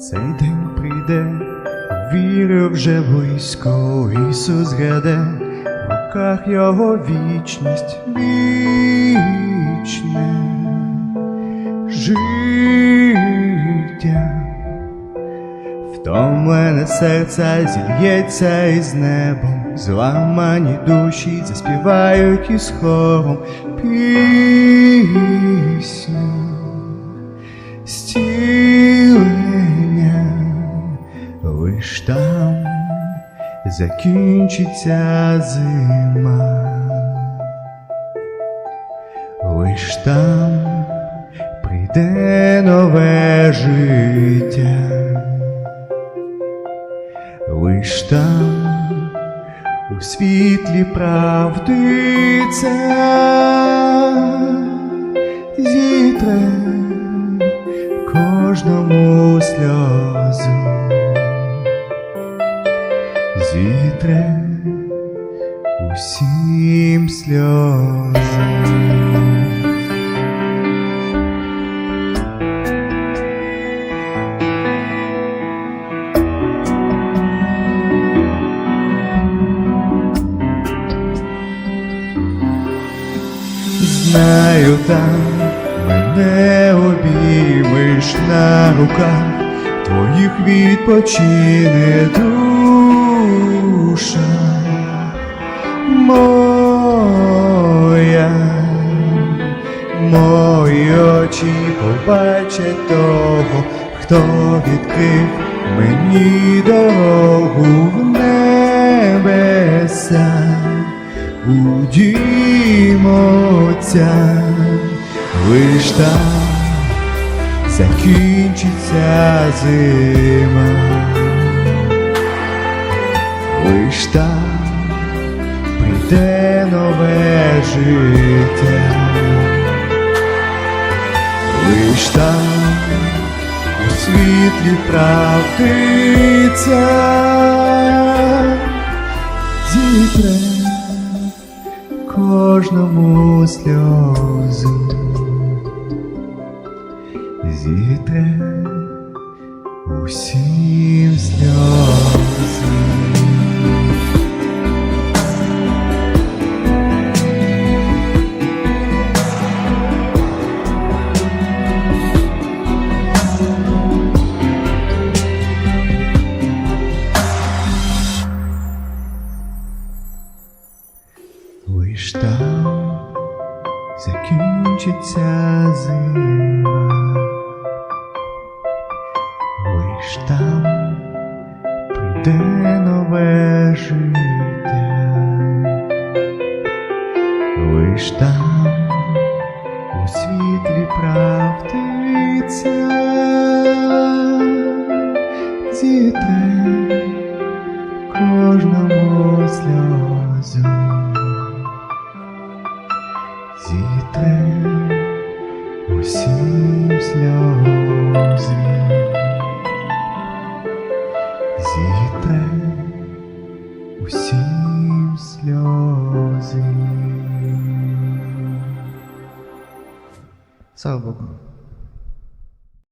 Цей день прийде, вірю вже близько, Ісус гряде, в руках його вічність вічне життя. Втомлене серце зільється із небом, зламані душі заспівають із хором там закінчиться зима, лиш там прийде нове життя, лиш там у світлі правди ця зітре кожному сльозу зітре усім сльози. Знаю, там мене обіймеш на руках, твоїх відпочине душа моя, мої очі побачать того, хто відкрив мені дорогу в небеса у дім Отця, лиш там закінчиться зима, лиш там прийде нове життя, лиш там у світлі правди ця зітре кожному сльозу закінчиться зима, лиш там прийде нове життя, лиш там у світлі правди ця зітре кожному сльозу зітре усім сльози, зітре усім сльози. Слава Богу.